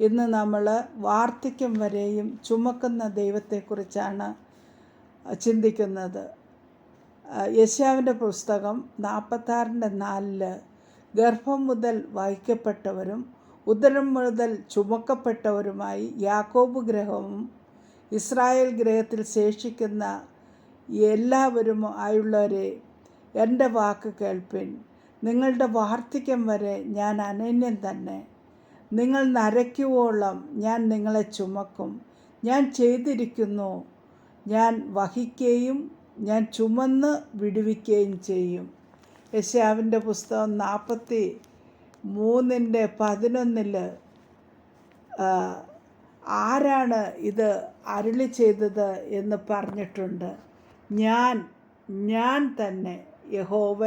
ഇന്ന് നമ്മൾ വാർദ്ധക്യം വരെയും ചുമക്കുന്ന ദൈവത്തെക്കുറിച്ചാണ് ചിന്തിക്കുന്നത്. യശാവിന്റെ പുസ്തകം നാൽപ്പത്താറിന്റെ നാലിൽ ഗർഭം മുതൽ വഹിക്കപ്പെട്ടവരും ഉദരം മുതൽ ചുമക്കപ്പെട്ടവരുമായി യാക്കോബ് ഗ്രഹവും ഇസ്രായേൽ ഗ്രഹത്തിൽ ശേഷിക്കുന്ന എല്ലാവരും ആയുള്ളവരെ എന്റെ വാക്ക് കേൾപ്പിൻ. നിങ്ങളുടെ വാർദ്ധക്യം വരെ ഞാൻ അനന്യം തന്നെ. നിങ്ങൾ നരയ്ക്കുവോളം ഞാൻ നിങ്ങളെ ചുമക്കും. ഞാൻ ചെയ്തിരിക്കുന്നു. ഞാൻ വഹിക്കുകയും ഞാൻ ചുമന്ന് വിടുവിക്കുകയും ചെയ്യും. യശാവിന്റെ പുസ്തകം നാൽപ്പത്തി മൂന്നിന്റെ പതിനൊന്നിൽ ആരാണ് ഇത് അരുളി ചെയ്തത് എന്ന് പറഞ്ഞിട്ടുണ്ട്. ഞാൻ ഞാൻ തന്നെ യഹോവ.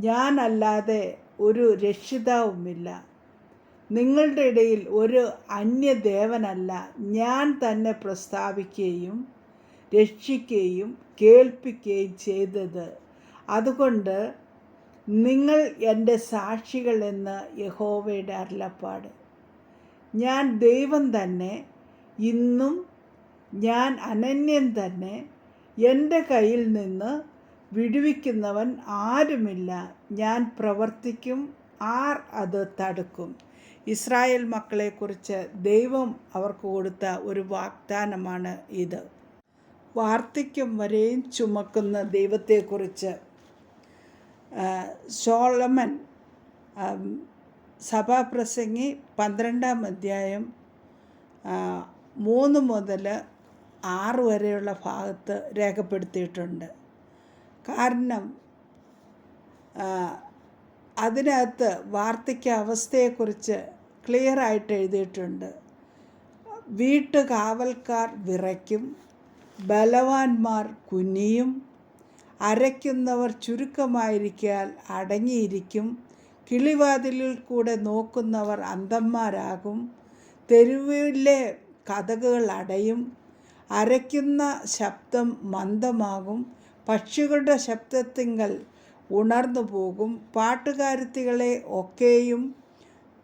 ഞാനല്ലാതെ ഒരു രക്ഷിതാവുമില്ല. നിങ്ങളുടെ ഇടയിൽ ഒരു അന്യദേവനല്ല ഞാൻ തന്നെ പ്രസ്താവിക്കുകയും രക്ഷിക്കുകയും കേൾപ്പിക്കുകയും ചെയ്തത്. അതുകൊണ്ട് നിങ്ങൾ എന്റെ സാക്ഷികൾ എന്ന് യഹോവയുടെ അരുളപ്പാട്. ഞാൻ ദൈവം തന്നെ ഇന്നും ഞാൻ അനന്യൻ തന്നെ എന്റെ കയ്യിൽ നിന്ന് വിടുവിക്കുന്നവൻ ആരുമില്ല. ഞാൻ പ്രവർത്തിക്കും ആർ അത് തടുക്കും. ഇസ്രായേൽ മക്കളെക്കുറിച്ച് ദൈവം അവർക്ക് കൊടുത്ത ഒരു വാഗ്ദാനമാണ് ഇത്. വാർദ്ധക്യം വരെയും ചുമക്കുന്ന ദൈവത്തെക്കുറിച്ച് സോളമൻ സഭാപ്രസംഗി പന്ത്രണ്ടാം അധ്യായം മൂന്ന് മുതൽ ആറ് വരെയുള്ള ഭാഗത്ത് രേഖപ്പെടുത്തിയിട്ടുണ്ട്. കാരണം അതിനകത്ത് വാർദ്ധക്യ അവസ്ഥയെക്കുറിച്ച് ക്ലിയറായിട്ട് എഴുതിയിട്ടുണ്ട്. വീട്ടുകാവൽക്കാർ വിറയ്ക്കും ബലവാന്മാർ കുനിയും അരയ്ക്കുന്നവർ ചുരുക്കമായിരിക്കാൽ അടങ്ങിയിരിക്കും കിളിവാതിലിൽ കൂടെ നോക്കുന്നവർ അന്ധന്മാരാകും തെരുവിലെ കഥകൾ അടയും അരയ്ക്കുന്ന ശബ്ദം മന്ദമാകും പക്ഷികളുടെ ശബ്ദത്തിങ്കൽ ഉണർന്നു പോകും. പാട്ടുകാരുത്തികളെ ഒക്കെയും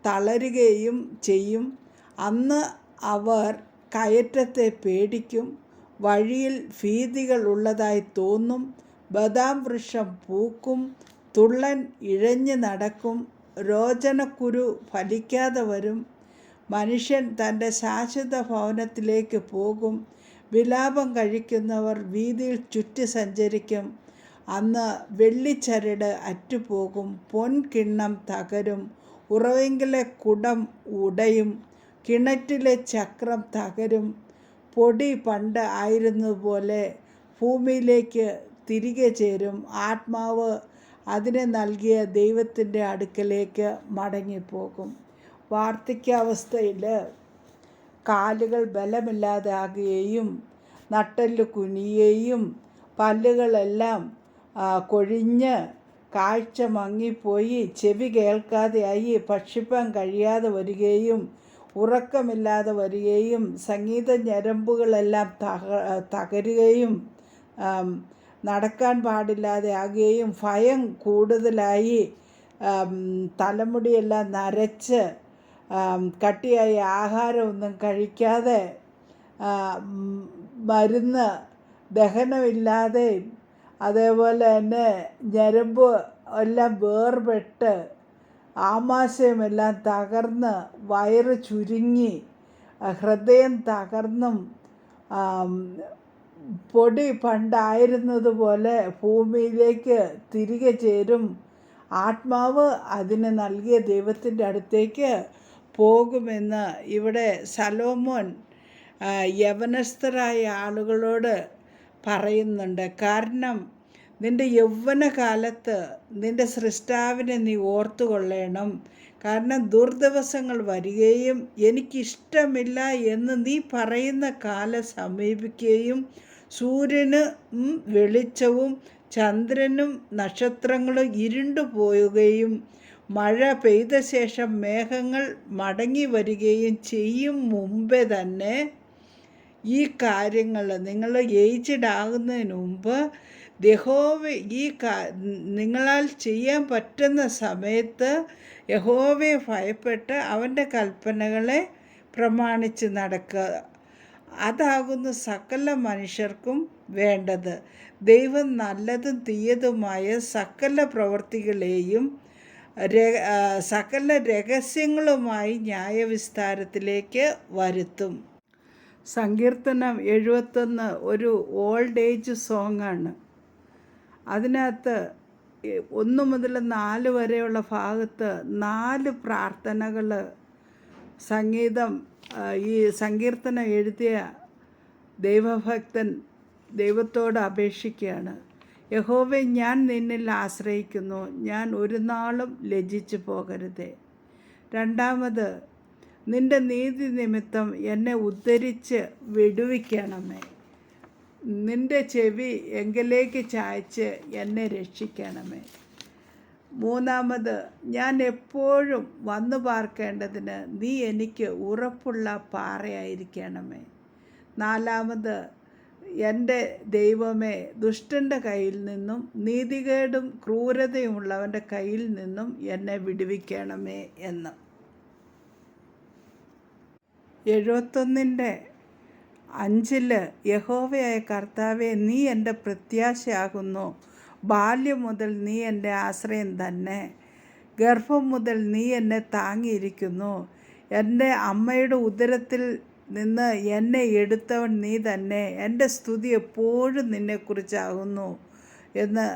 തളരുകയും ചെയ്യും. അന്ന് അവർ കയറ്റത്തെ പേടിക്കും. വഴിയിൽ ഭീതികൾ ഉള്ളതായി തോന്നും. ബദാം വൃക്ഷം പൂക്കും. തുള്ളൻ ഇഴഞ്ഞു നടക്കും. രോചനക്കുരു ഫലിക്കാതെ വരും. മനുഷ്യൻ തന്റെ ശാശ്വത ഭവനത്തിലേക്ക് പോകും. വിലാപം കഴിക്കുന്നവർ വീതിയിൽ ചുറ്റി സഞ്ചരിക്കും. അന്ന് വെള്ളിച്ചരട് അറ്റുപോകും പൊൻകിണ്ണം തകരും ഉറവെങ്കിലെ കുടം ഉടയും കിണറ്റിലെ ചക്രം തകരും. പൊടി പണ്ട് ആയിരുന്നതുപോലെ ഭൂമിയിലേക്ക് തിരികെ ചേരും. ആത്മാവ് അതിനെ നൽകിയ ദൈവത്തിന്റെ അടുക്കലേക്ക് മടങ്ങിപ്പോകും. വാർദ്ധക്യാവസ്ഥയിൽ കാലുകൾ ബലമില്ലാതാകുകയും നട്ടെല്ല് കുനിയുകയും പല്ലുകളെല്ലാം കൊഴിഞ്ഞ് കാഴ്ച മങ്ങിപ്പോയി. ചെവി കേൾക്കാതെയായി. ഭക്ഷിപ്പാൻ കഴിയാതെ വരികയും ഉറക്കമില്ലാതെ വരികയും സംഗീത ഞരമ്പുകളെല്ലാം തക തകരുകയും നടക്കാൻ പാടില്ലാതെ ആകുകയും ഭയം കൂടുതലായി തലമുടിയെല്ലാം നരച്ച് കട്ടിയായ ആഹാരമൊന്നും കഴിക്കാതെ മരുന്ന് ദഹനമില്ലാതെ അതേപോലെ തന്നെ ഞരമ്പ് എല്ലാം വേർപെട്ട് ആമാശയമെല്ലാം തകർന്ന് വയറ് ചുരുങ്ങി ഹൃദയം തകർന്നും പൊടി പണ്ടായിരുന്നതുപോലെ ഭൂമിയിലേക്ക് തിരികെ ചേരും. ആത്മാവ് അതിന് നൽകിയ ദൈവത്തിന്റെ അടുത്തേക്ക് പോകുമെന്ന് ഇവിടെ സലോമോൻ യവനസ്ഥരായ ആളുകളോട് പറയുന്നുണ്ട്. കാരണം നിന്റെ യൗവനകാലത്ത് നിന്റെ സൃഷ്ടാവിനെ നീ ഓർത്തുകൊള്ളണം. കാരണം ദുർദിവസങ്ങൾ വരികയും എനിക്കിഷ്ടമില്ല എന്ന് നീ പറയുന്ന കാലം സമീപിക്കുകയും സൂര്യന് വെളിച്ചവും ചന്ദ്രനും നക്ഷത്രങ്ങളും ഇരുണ്ടു പോവുകയും മഴ പെയ്ത ശേഷം മേഘങ്ങൾ മടങ്ങി വരികയും ചെയ്യും മുമ്പേ തന്നെ ഈ കാര്യങ്ങൾ നിങ്ങൾ ഏജ്ഡ് ആകുന്നതിന് മുമ്പ് യഹോവ ഈ നിങ്ങളാൽ ചെയ്യാൻ പറ്റുന്ന സമയത്ത് യഹോവയെ ഭയപ്പെട്ട് അവന്റെ കൽപ്പനകളെ പ്രമാണിച്ച് നടക്കുക. അതാകുന്നു സകല മനുഷ്യർക്കും വേണ്ടത്. ദൈവം നല്ലതും തീയതുമായ സകല പ്രവൃത്തികളെയും സകല രഹസ്യങ്ങളുമായി ന്യായവിസ്താരത്തിലേക്ക് വരുത്തും. സങ്കീർത്തനം എഴുപത്തൊന്ന് ഒരു ഓൾഡ് ഏജ് സോങ്ങാണ് അതിനകത്ത് ഒന്ന് മുതൽ നാല് വരെയുള്ള ഭാഗത്ത് നാല് പ്രാർത്ഥനകൾ സംഗീതം ഈ സങ്കീർത്തനം എഴുതിയ ദൈവഭക്തൻ ദൈവത്തോട് അപേക്ഷിക്കുകയാണ്. യഹോവെ ഞാൻ നിന്നിൽ ആശ്രയിക്കുന്നു. ഞാൻ ഒരു നാളും ലജ്ജിച്ചു പോകരുതേ. രണ്ടാമത് നിന്റെ നീതി നിമിത്തം എന്നെ ഉദ്ധരിച്ച് വിടുവിക്കണമേ. നിന്റെ ചെവി എങ്കിലേക്ക് ചായച്ച് എന്നെ രക്ഷിക്കണമേ. മൂന്നാമത് ഞാൻ എപ്പോഴും വന്നു പാർക്കേണ്ടതിന് നീ എനിക്ക് ഉറപ്പുള്ള പാറയായിരിക്കണമേ. നാലാമത് എന്റെ ദൈവമേ ദുഷ്ടന്റെ കയ്യിൽ നിന്നും നീതികേടും ക്രൂരതയുമുള്ളവന്റെ കയ്യിൽ നിന്നും എന്നെ വിടുവിക്കണമേ എന്ന്. എഴുപത്തൊന്നിന്റെ അഞ്ചിൽ യഹോവയായ കർത്താവെ നീ എന്റെ പ്രത്യാശയാകുന്നു. ബാല്യം മുതൽ നീ എന്റെ ആശ്രയം തന്നെ. ഗർഭം മുതൽ നീ എന്നെ താങ്ങിയിരിക്കുന്നു. എന്റെ അമ്മയുടെ ഉദരത്തിൽ നിന്ന് എന്നെ എടുത്തവൻ നീ തന്നെ. എന്റെ സ്തുതി എപ്പോഴും നിന്നെക്കുറിച്ചാകുന്നു എന്ന്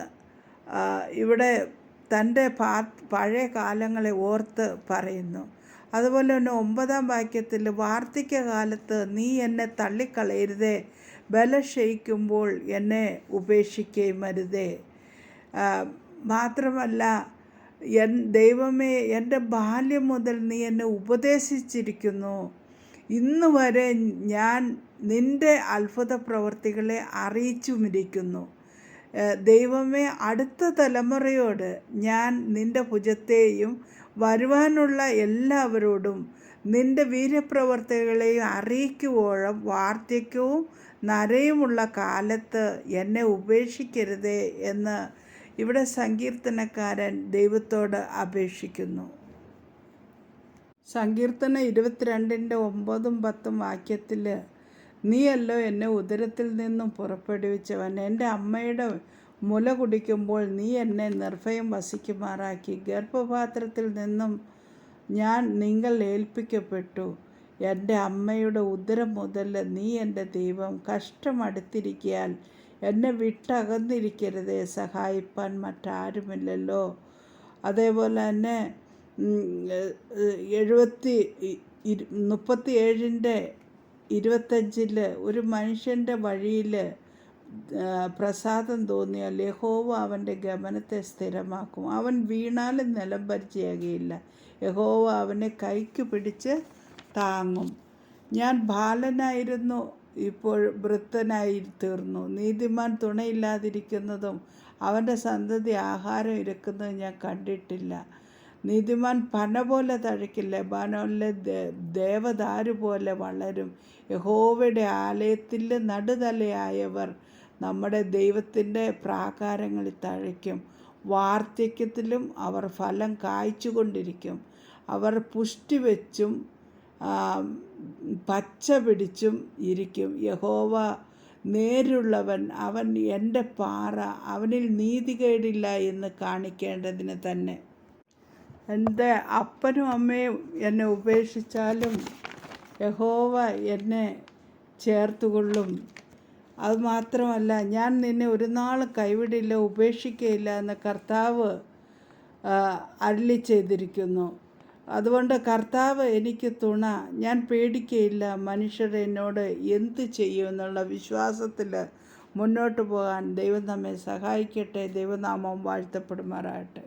ഇവിടെ തന്റെ പഴയ കാലങ്ങളെ ഓർത്ത് പറയുന്നു. അതുപോലെ തന്നെ ഒമ്പതാം വാക്യത്തിൽ വാർദ്ധക്യകാലത്ത് നീ എന്നെ തള്ളിക്കളയരുതേ. ബലക്ഷയിക്കുമ്പോൾ എന്നെ ഉപേക്ഷിക്കുകയും അരുതേ. മാത്രമല്ല എൻ ദൈവമേ എന്റെ ബാല്യം മുതൽ നീ എന്നെ ഉപദേശിച്ചിരിക്കുന്നു. ഇന്ന് വരെ ഞാൻ നിന്റെ അത്ഭുത പ്രവർത്തികളെ അറിയിച്ചുമിരിക്കുന്നു. ദൈവമേ അടുത്ത തലമുറയോട് ഞാൻ നിന്റെ ഭുജത്തെയും വരുവാനുള്ള എല്ലാവരോടും നിന്റെ വീര്യപ്രവർത്തികളെയും അറിയിക്കുവോളം വാർദ്ധക്യവും നരയുമുള്ള കാലത്ത് എന്നെ ഉപേക്ഷിക്കരുതേ എന്ന് ഇവിടെ സങ്കീർത്തനക്കാരൻ ദൈവത്തോട് അപേക്ഷിക്കുന്നു. സങ്കീർത്തന ഇരുപത്തിരണ്ടിന്റെ ഒമ്പതും പത്തും വാക്യത്തിൽ നീയല്ലോ എന്നെ ഉദരത്തിൽ നിന്നും പുറപ്പെടുവിച്ചവൻ. എന്റെ അമ്മയുടെ മുല കുടിക്കുമ്പോൾ നീ എന്നെ നിർഭയം വസിക്കുമാറാക്കി. ഗർഭപാത്രത്തിൽ നിന്നും ഞാൻ നിങ്ങൾ ഏൽപ്പിക്കപ്പെട്ടു. എന്റെ അമ്മയുടെ ഉദരം മുതൽ നീ എന്റെ ദൈവം കഷ്ടമടുത്തിരിക്കാൻ എന്നെ വിട്ടകന്നിരിക്കരുതേ. സഹായിപ്പാൻ മറ്റാരുമില്ലല്ലോ. അതേപോലെ തന്നെ എഴുപത്തി മുപ്പത്തി ഏഴിന്റെ ഇരുപത്തഞ്ചിൽ ഒരു മനുഷ്യന്റെ വഴിയിൽ പ്രസാദം തോന്നിയാൽ യഹോവ അവന്റെ ഗമനത്തെ സ്ഥിരമാക്കും. അവൻ വീണാലും നിലം പരിചയാകുകയില്ല യഹോവ അവനെ കൈക്ക് പിടിച്ച് താങ്ങും. ഞാൻ ബാലനായിരുന്നു ഇപ്പോൾ വൃത്തനായി തീർന്നു. നീതിമാൻ തുണയില്ലാതിരിക്കുന്നതും അവന്റെ സന്തതി ആഹാരം ഇരക്കുന്നതും ഞാൻ കണ്ടിട്ടില്ല. നീതിമാൻ പന പോലെ തഴക്കില്ല ബാനോലെ ദേവദാരു പോലെ വളരും. യഹോവയുടെ ആലയത്തിൽ നടുതലയായവർ നമ്മുടെ ദൈവത്തിന്റെ പ്രാകാരങ്ങളിൽ തഴയ്ക്കും. വാർദ്ധക്യത്തിലും അവർ ഫലം കായ്ച്ചുകൊണ്ടിരിക്കും. അവർ പുഷ്ടി വെച്ചും പച്ച പിടിച്ചും ഇരിക്കും. യഹോവ നേരുള്ളവൻ അവൻ എന്റെ പാറ അവനിൽ നീതികേടില്ല എന്ന് കാണിക്കേണ്ടതിന് തന്നെ. എന്റെ അപ്പനും അമ്മയും എന്നെ ഉപേക്ഷിച്ചാലും യഹോവ എന്നെ ചേർത്തുകൊള്ളും. അത് മാത്രമല്ല ഞാൻ നിന്നെ ഒരു നാൾ കൈവിടില്ല ഉപേക്ഷിക്കയില്ല എന്ന് കർത്താവ് അരളി ചെയ്തിരിക്കുന്നു. അതുകൊണ്ട് കർത്താവ് എനിക്ക് തുണ ഞാൻ പേടിക്കയില്ല മനുഷ്യർ എന്നോട് എന്ത് ചെയ്യും എന്നുള്ള വിശ്വാസത്തിൽ മുന്നോട്ട് പോകാൻ ദൈവം നമ്മെ സഹായിക്കട്ടെ ദൈവനാമം വാഴ്ത്തപ്പെടുമാറാകട്ടെ.